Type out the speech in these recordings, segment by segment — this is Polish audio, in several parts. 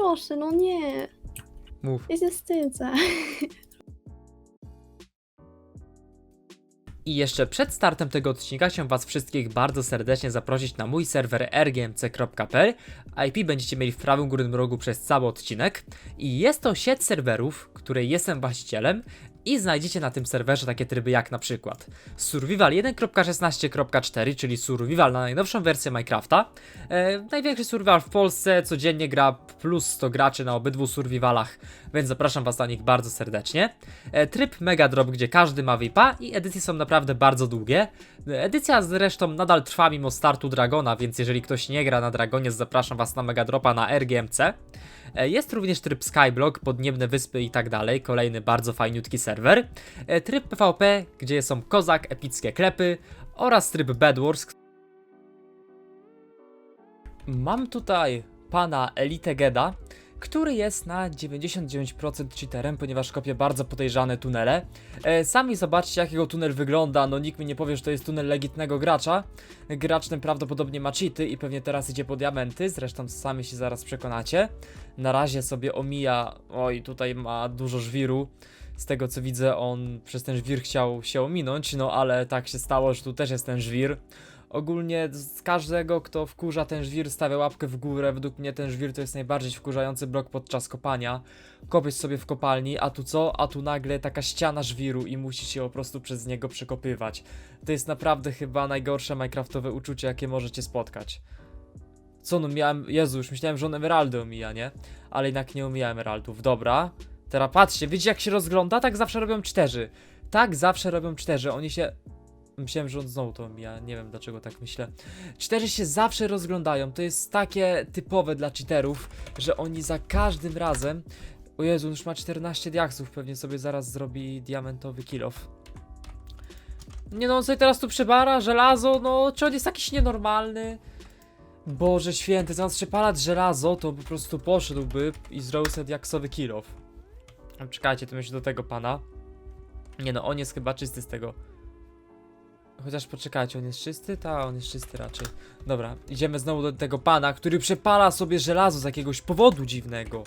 proszę, no nie. Mów. Ja się wstydzę. I jeszcze przed startem tego odcinka chciałem Was wszystkich bardzo serdecznie zaprosić na mój serwer rgmc.pl. IP będziecie mieli w prawym górnym rogu przez cały odcinek. I jest to sieć serwerów, której jestem właścicielem. I znajdziecie na tym serwerze takie tryby jak na przykład Survival 1.16.4, czyli Survival na najnowszą wersję Minecrafta. E, największy survival w Polsce, codziennie gra plus 100 graczy na obydwu survivalach, więc zapraszam Was na nich bardzo serdecznie. E, tryb Mega Drop, gdzie każdy ma VIPa i edycje są naprawdę bardzo długie. Edycja zresztą nadal trwa mimo startu Dragona, więc jeżeli ktoś nie gra na Dragonie, zapraszam Was na Mega Dropa na RGMC. E, Jest również tryb Skyblock, podniebne wyspy i tak dalej, kolejny bardzo fajniutki serwer. E, Tryb PvP, gdzie są kozak, epickie klepy oraz tryb Bedwars. Mam tutaj pana Elite Geda, który jest na 99% cheaterem, ponieważ kopie bardzo podejrzane tunele. E, sami zobaczcie jak jego tunel wygląda, no nikt mi nie powie, że to jest tunel legitnego gracza. Gracz ten prawdopodobnie ma cheaty i pewnie teraz idzie po diamenty, zresztą sami się zaraz przekonacie. Na razie sobie omija, oj tutaj ma dużo żwiru. Z tego co widzę, on przez ten żwir chciał się ominąć, no ale tak się stało, że tu też jest ten żwir. Ogólnie z każdego, kto wkurza ten żwir, stawia łapkę w górę. Według mnie ten żwir to jest najbardziej wkurzający blok podczas kopania. Kopiesz sobie w kopalni, a tu co? A tu nagle taka ściana żwiru i musisz się po prostu przez niego przekopywać. To jest naprawdę chyba najgorsze minecraftowe uczucie, jakie możecie spotkać. Co no miałem, Jezu, już myślałem, że on emeraldy omija, nie? Ale jednak nie omija emeraldów, dobra. Teraz patrzcie, widzicie jak się rozgląda? Tak zawsze robią czterzy. Tak zawsze robią czterzy, oni się... Myślałem, że on znowu to omija, nie wiem dlaczego tak myślę. Cztery się zawsze rozglądają, to jest takie typowe dla cheaterów, że oni za każdym razem... O Jezu, już ma 14 diaksów, pewnie sobie zaraz zrobi diamentowy kill off. Nie no, on sobie teraz tu przebara, żelazo, no, czy on jest jakiś nienormalny? Boże święty, zamiast przepalać żelazo, to po prostu poszedłby i zrobił sobie diaksowy kill off. Czekajcie, to myślę do tego pana. Nie no, on jest chyba czysty z tego. Chociaż poczekajcie, on jest czysty? Ta, on jest czysty raczej. Dobra, idziemy znowu do tego pana, który przepala sobie żelazo z jakiegoś powodu dziwnego.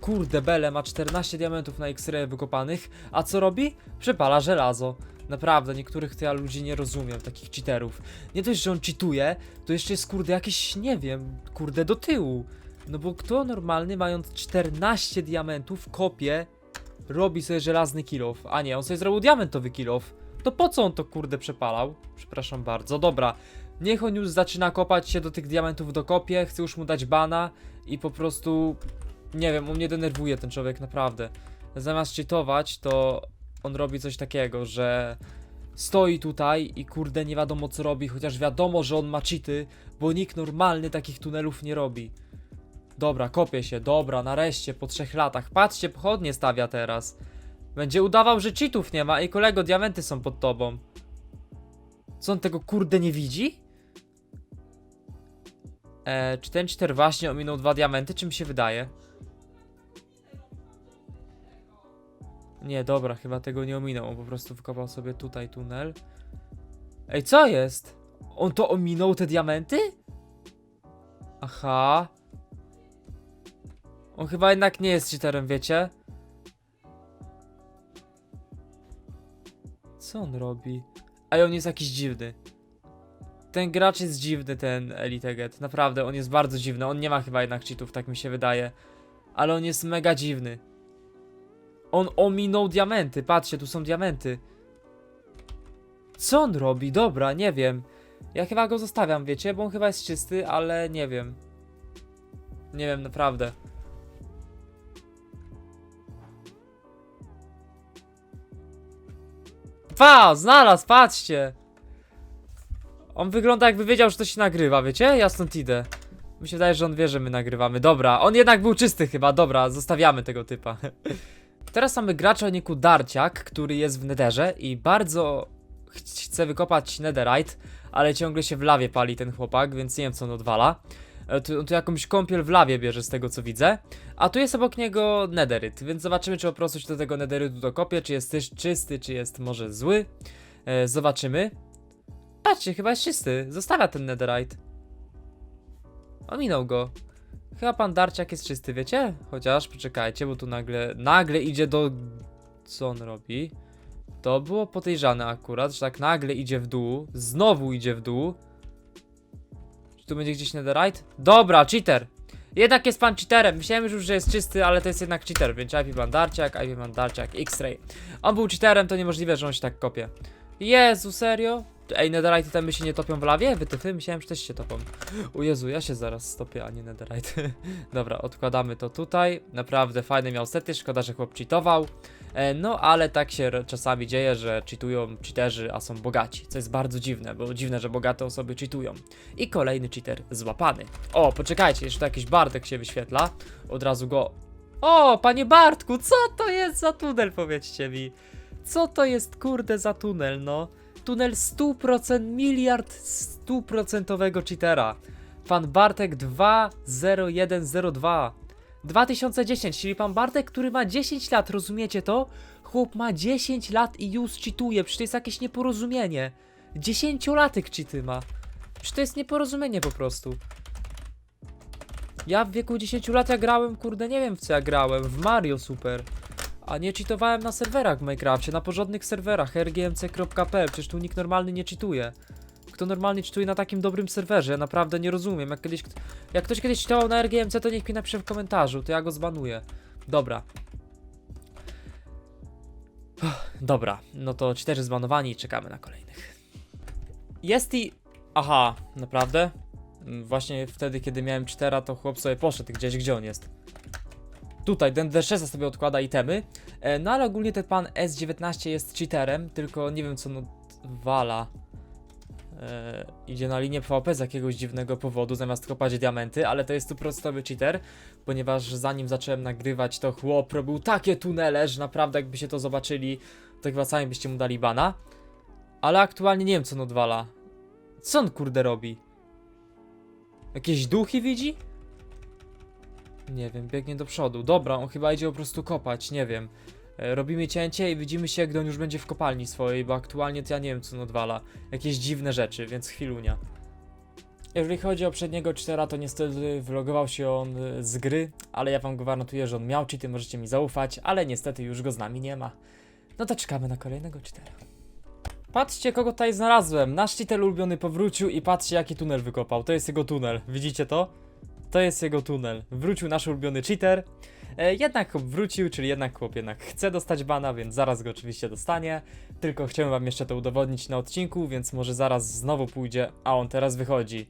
Kurde, Bele ma 14 diamentów na X-ray wykopanych, a co robi? Przepala żelazo. Naprawdę, niektórych to ja ludzi nie rozumiem, takich cheaterów. Nie dość, że on cheatuje, to jeszcze jest kurde jakiś, nie wiem, kurde do tyłu. No bo kto normalny, mając 14 diamentów, kopie, robi sobie żelazny kilof, a nie, on sobie zrobił diamentowy kilof. To po co on to kurde przepalał? Przepraszam bardzo. Dobra, niech on już zaczyna kopać się do tych diamentów do kopie, chcę już mu dać bana i po prostu nie wiem, on mnie denerwuje ten człowiek naprawdę. Zamiast cheatować, to on robi coś takiego, że stoi tutaj i kurde nie wiadomo co robi, chociaż wiadomo, że on ma cheaty, bo nikt normalny takich tunelów nie robi. Dobra, kopię się, dobra, nareszcie, po trzech latach. Patrzcie, pochodnie stawia teraz. Będzie udawał, że cheatów nie ma. Ej, kolego, diamenty są pod tobą. Co on tego kurde nie widzi? Eee, czy ten cheater właśnie ominął dwa diamenty, czy mi się wydaje? Nie, dobra, chyba tego nie ominął. On po prostu wykopał sobie tutaj tunel. Ej, co jest? On to ominął te diamenty? Aha. On chyba jednak nie jest cheaterem, wiecie? Co on robi? Ej, on jest jakiś dziwny. Ten gracz jest dziwny, ten Elite Get. Naprawdę, on jest bardzo dziwny. On nie ma chyba jednak cheatów, tak mi się wydaje. Ale on jest mega dziwny. On ominął diamenty. Patrzcie, tu są diamenty. Co on robi? Dobra, nie wiem. Ja chyba go zostawiam, wiecie, bo on chyba jest czysty, ale nie wiem. Nie wiem, naprawdę. Pa, znalazł, patrzcie. On wygląda jakby wiedział, że to się nagrywa, wiecie? Ja stąd idę. Mi się wydaje, że on wie, że my nagrywamy. Dobra, on jednak był czysty chyba, dobra, zostawiamy tego typa. Teraz mamy gracza o niku Darciak, który jest w Netherze i bardzo ch- chce wykopać Netherite, ale ciągle się w lawie pali ten chłopak, więc nie wiem co on odwala. E, Tu, jakąś kąpiel w lawie bierze z tego co widzę. A tu jest obok niego Netheryt, więc zobaczymy czy po prostu się do tego Netherytu dokopie, czy jest też czysty, czy jest może zły. E, zobaczymy. Patrzcie, chyba jest czysty. Zostawia ten Netherite. Ominął go. Chyba pan Darciak jest czysty, wiecie? Chociaż, poczekajcie, bo tu nagle, nagle idzie do... Co on robi? To było podejrzane akurat, że tak nagle idzie w dół, znowu idzie w dół. Tu będzie gdzieś netherite? Dobra, cheater! Jednak jest pan cheaterem. Myślałem już, że jest czysty, ale to jest jednak cheater, więc IP Bandarciak, IP Bandarciak, X-Ray. On był cheaterem, to niemożliwe, że on się tak kopie. Jezu, serio? Ej, netherite temy się nie topią w lawie? Wytyfy? Myślałem, że też się topią. O Jezu, ja się zaraz stopię, a nie netherite. Dobra, odkładamy to tutaj. Naprawdę fajny miał sety, szkoda, że chłop cheatował. E, no, ale tak się czasami dzieje, że cheatują cheaterzy, a są bogaci. Co jest bardzo dziwne, bo dziwne, że bogate osoby cheatują. I kolejny cheater złapany. O, poczekajcie, jeszcze jakiś Bartek się wyświetla. Od razu go... O, panie Bartku, co to jest za tunel, powiedzcie mi. Co to jest, kurde, za tunel, no? Tunel 100%, miliard 100% cheatera. Pan Bartek 20102. 2010, czyli pan Bartek, który ma 10 lat, rozumiecie to? Chłop ma 10 lat i już cheatuje, przecież to jest jakieś nieporozumienie. 10-latek cheaty ma. Przecież to jest nieporozumienie po prostu. Ja w wieku 10 lat ja grałem, kurde, nie wiem w co ja grałem, w Mario Super. A nie cheatowałem na serwerach w Minecrafcie, na porządnych serwerach, rgmc.pl, przecież tu nikt normalny nie cheatuje. Kto normalnie cheatuje na takim dobrym serwerze? Ja naprawdę nie rozumiem. Jak, kiedyś, jak ktoś kiedyś cheatował na RGMC, to niech mi napisze w komentarzu, to ja go zbanuję. Dobra. Dobra, no to cztery zbanowani i czekamy na kolejnych. Jest i... Aha, naprawdę? Mm, Właśnie wtedy, kiedy miałem cztera, to chłop sobie poszedł gdzieś, gdzie on jest. Tutaj, ten D6 sobie odkłada itemy. E, no ale ogólnie ten pan S19 jest cheaterem, tylko nie wiem co no wala. E, idzie na linię PvP z jakiegoś dziwnego powodu, zamiast kopać diamenty, ale to jest tu prostowy cheater, ponieważ zanim zacząłem nagrywać, to chłop robił takie tunele, że naprawdę jakby się to zobaczyli, to chyba sami byście mu dali bana. Ale aktualnie nie wiem co on odwala. Co on kurde robi? Jakieś duchy widzi? Nie wiem, biegnie do przodu. Dobra, on chyba idzie po prostu kopać, nie wiem. E, Robimy cięcie i widzimy się, gdy on już będzie w kopalni swojej, bo aktualnie to ja nie wiem, co on odwala. Jakieś dziwne rzeczy, więc chwilunia. Jeżeli chodzi o przedniego cheatera, to niestety vlogował się on e, z gry, ale ja wam gwarantuję, że on miał cheaty, możecie mi zaufać, ale niestety już go z nami nie ma. No to czekamy na kolejnego cheatera. Patrzcie, kogo tutaj znalazłem. Nasz cheater ulubiony powrócił i patrzcie, jaki tunel wykopał. To jest jego tunel. Widzicie to? To jest jego tunel. Wrócił nasz ulubiony cheater. E, jednak wrócił, czyli jednak chłop jednak chce dostać bana, więc zaraz go oczywiście dostanie. Tylko chciałem wam jeszcze to udowodnić na odcinku, więc może zaraz znowu pójdzie, a on teraz wychodzi.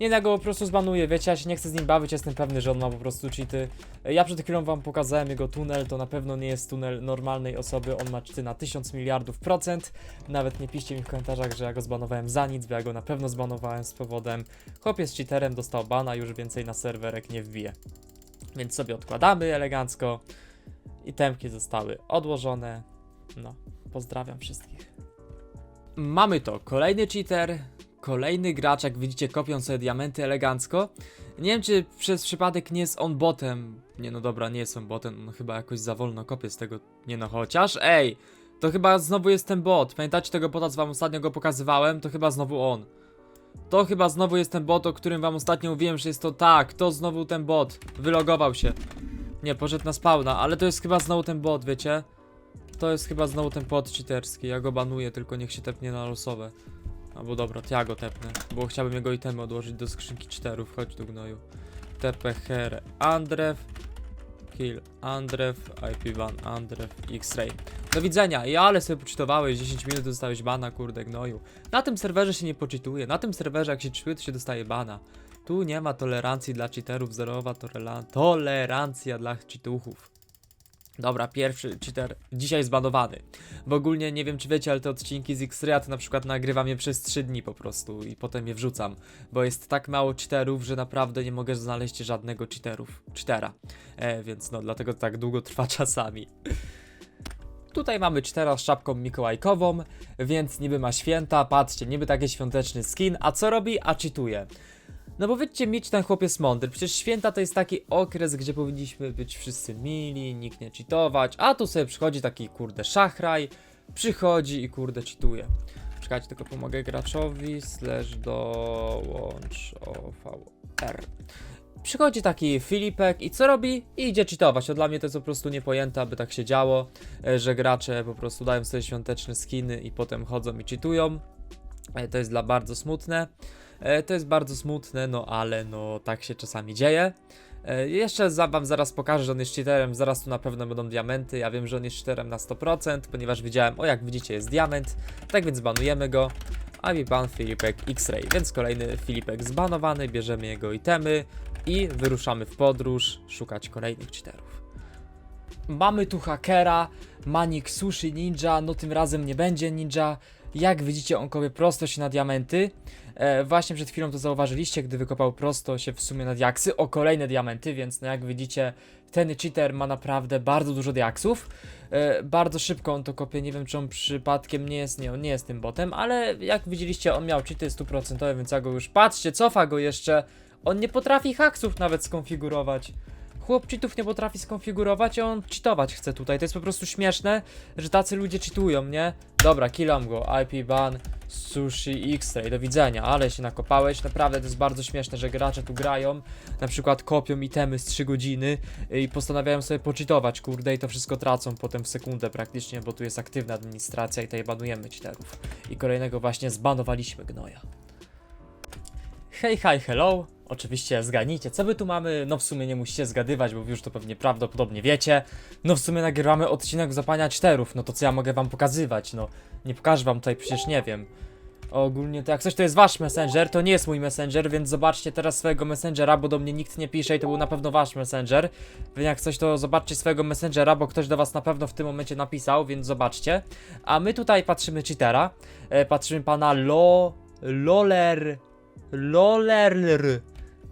Nie, ja go po prostu zbanuję, wiecie, ja się nie chcę z nim bawić, jestem pewny, że on ma po prostu cheaty. E, Ja przed chwilą wam pokazałem jego tunel, to na pewno nie jest tunel normalnej osoby, on ma cheaty na 1000 miliardów procent. Nawet nie piszcie mi w komentarzach, że ja go zbanowałem za nic, bo ja go na pewno zbanowałem z powodem Chłop jest cheaterem, dostał bana, już więcej na serwerek nie wbije. Więc sobie odkładamy elegancko. I temki zostały odłożone. No, pozdrawiam wszystkich. Mamy to, kolejny cheater, kolejny gracz, jak widzicie kopią sobie diamenty elegancko. Nie wiem, czy przez przypadek nie jest on botem. Nie no dobra, nie jest on botem, on chyba jakoś za wolno kopie z tego. Nie no, chociaż, ej! To chyba znowu jest ten bot. Pamiętacie tego bota, co wam ostatnio go pokazywałem? To chyba znowu on. To chyba znowu jest ten bot, o którym wam ostatnio mówiłem, że jest to tak, to znowu ten bot. Wylogował się. Nie, poszedł na spawna, ale to jest chyba znowu ten bot, wiecie? To jest chyba znowu ten bot cheaterski. Ja go banuję, tylko niech się tepnie na losowe. Albo dobra, to ja go tepnę, bo chciałbym jego itemy odłożyć do skrzynki cheaterów. Chodź tu gnoju. Her Andrew. Kill Andrew, IP ban Andrew, X-Ray. Do widzenia. Ja ale sobie poczytowałeś, 10 minut dostałeś bana, kurde gnoju. Na tym serwerze się nie poczytuje. Na tym serwerze jak się cheatuje, to się dostaje bana. Tu nie ma tolerancji dla cheaterów, zerowa tolerancja dla cheatuchów. Dobra, pierwszy cheater dzisiaj zbanowany. W ogólnie nie wiem czy wiecie, ale te odcinki z to na przykład nagrywam je przez 3 dni po prostu i potem je wrzucam, bo jest tak mało cheaterów, że naprawdę nie mogę znaleźć żadnego cheaterów, cheatera. E, więc no dlatego tak długo trwa czasami. Tutaj mamy cztera z czapką mikołajkową, więc niby ma święta, patrzcie, niby taki świąteczny skin, a co robi? A cheatuje. No bo wiecie, mieć ten chłop jest mądry, przecież święta to jest taki okres, gdzie powinniśmy być wszyscy mili, nikt nie cheatować, a tu sobie przychodzi taki kurde szachraj, przychodzi i kurde cheatuje. Czekajcie, tylko pomogę graczowi, slash dołącz OVR. Przychodzi taki Filipek i co robi? Idzie cheatować. To dla mnie to jest po prostu niepojęte, aby tak się działo, e, że gracze po prostu dają sobie świąteczne skiny i potem chodzą i cheatują. E, To jest dla bardzo smutne. E, To jest bardzo smutne, no ale no tak się czasami dzieje. E, Jeszcze za, wam zaraz pokażę, że on jest cheaterem, zaraz tu na pewno będą diamenty. Ja wiem, że on jest cheaterem na 100%, ponieważ widziałem, o jak widzicie jest diament, tak więc banujemy go. A mi ban Filipek X-Ray, więc kolejny Filipek zbanowany, bierzemy jego itemy i wyruszamy w podróż szukać kolejnych cheaterów. Mamy tu hakera, Manik Sushi Ninja, no tym razem nie będzie ninja. Jak widzicie, on kopie prosto się na diamenty. E, właśnie przed chwilą to zauważyliście, gdy wykopał prosto się w sumie na diaksy o kolejne diamenty, więc no jak widzicie, ten cheater ma naprawdę bardzo dużo diaksów. E, bardzo szybko on to kopie, nie wiem czy on przypadkiem nie jest, nie, on nie jest tym botem, ale jak widzieliście, on miał cheaty 100%, więc ja go już, patrzcie, cofa go jeszcze. On nie potrafi haksów nawet skonfigurować. Chłop cheatów nie potrafi skonfigurować, a on cheatować chce tutaj. To jest po prostu śmieszne, że tacy ludzie cheatują, nie? Dobra, killam go. IP ban, sushi, X-ray, do widzenia. Ale się nakopałeś. Naprawdę to jest bardzo śmieszne, że gracze tu grają. Na przykład kopią itemy z 3 godziny i postanawiają sobie pocheatować, kurde, i to wszystko tracą potem w sekundę praktycznie, bo tu jest aktywna administracja i tutaj banujemy cheaterów. I kolejnego właśnie zbanowaliśmy gnoja. Hej, hi, hello. Oczywiście zgadnijcie, co my tu mamy. No w sumie nie musicie zgadywać, bo już to pewnie prawdopodobnie wiecie. No w sumie nagrywamy odcinek zapania czterów. No to co ja mogę wam pokazywać? No nie pokażę wam tutaj przecież nie wiem. Ogólnie to jak coś to jest wasz messenger, to nie jest mój messenger, więc zobaczcie teraz swojego messengera, bo do mnie nikt nie pisze i to był na pewno wasz messenger. Więc jak coś to zobaczcie swojego messengera, bo ktoś do was na pewno w tym momencie napisał, więc zobaczcie. A my tutaj patrzymy cheatera. E, patrzymy pana Lo... Loler... Loler...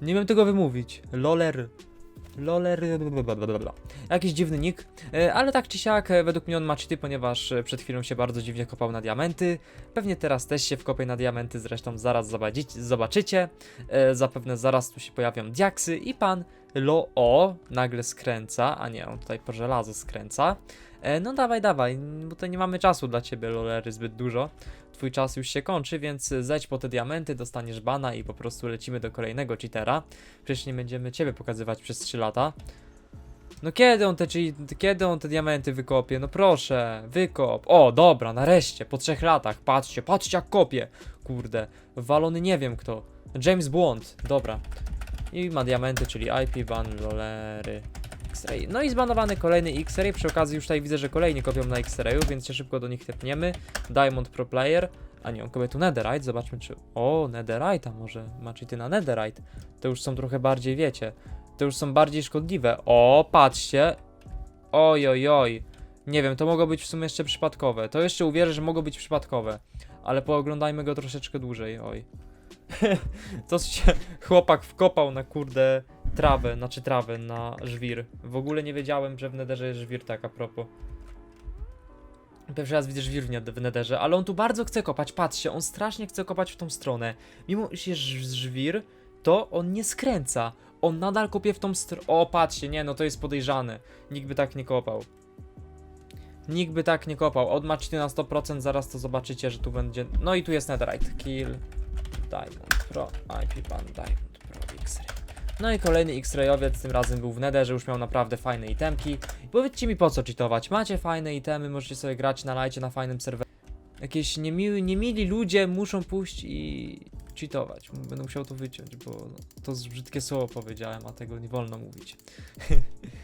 Nie wiem tego wymówić. Loler. Loler. blablabla. Jakiś dziwny nick, e, ale tak czy siak, e, według mnie on ma cheaty, ponieważ e, przed chwilą się bardzo dziwnie kopał na diamenty. Pewnie teraz też się wkopie na diamenty, zresztą zaraz zobaczycie. Zapewne zaraz tu się pojawią diaksy i pan Lo O nagle skręca, a nie, on tutaj po żelazo skręca. E, No dawaj, dawaj, bo to nie mamy czasu dla ciebie, Lolery, zbyt dużo. Twój czas już się kończy, więc zejdź po te diamenty, dostaniesz bana i po prostu lecimy do kolejnego cheatera. Przecież nie będziemy ciebie pokazywać przez 3 lata. No kiedy on te, kiedy on te diamenty wykopie? No proszę, wykop. O, dobra, nareszcie, po trzech latach. Patrzcie, patrzcie jak kopie. Kurde, walony nie wiem kto. James Bond, dobra. I ma diamenty, czyli IP, ban, lolery, X-Ray. No i zbanowany kolejny X-Ray. Przy okazji już tutaj widzę, że kolejni kopią na X-Rayu, więc się szybko do nich tepniemy. Diamond Pro Player. A nie, on kopie tu Netherite. Zobaczmy czy... O, Netherite, a może ma cheaty na Netherite. To już są trochę bardziej, wiecie. To już są bardziej szkodliwe. O, patrzcie. Oj, oj, oj. Nie wiem, to mogło być w sumie jeszcze przypadkowe. To jeszcze uwierzę, że mogło być przypadkowe. Ale pooglądajmy go troszeczkę dłużej, oj. to się chłopak wkopał na kurde trawę, znaczy trawę na żwir. W ogóle nie wiedziałem, że w nederze jest żwir tak a propos. Pierwszy raz widzę żwir w ned- w nederze, ale on tu bardzo chce kopać, patrzcie, on strasznie chce kopać w tą stronę. Mimo, że jest żwir, to on nie skręca. On nadal kopie w tą stronę. O, patrzcie, nie, no to jest podejrzane. Nikt by tak nie kopał. Nikt by tak nie kopał. Odmaczcie na 100%, zaraz to zobaczycie, że tu będzie... No i tu jest netherite. Kill. Diamond Pro. IP Pan Diamond Pro X-Ray. No i kolejny X-Rayowiec, tym razem był w netherze, już miał naprawdę fajne itemki. Powiedzcie mi po co cheatować. Macie fajne itemy, możecie sobie grać na lajcie na fajnym serwerze. Jakieś niemili, niemili ludzie muszą pójść i cheatować. Będę musiał to wyciąć, bo no, to brzydkie słowo powiedziałem, a tego nie wolno mówić.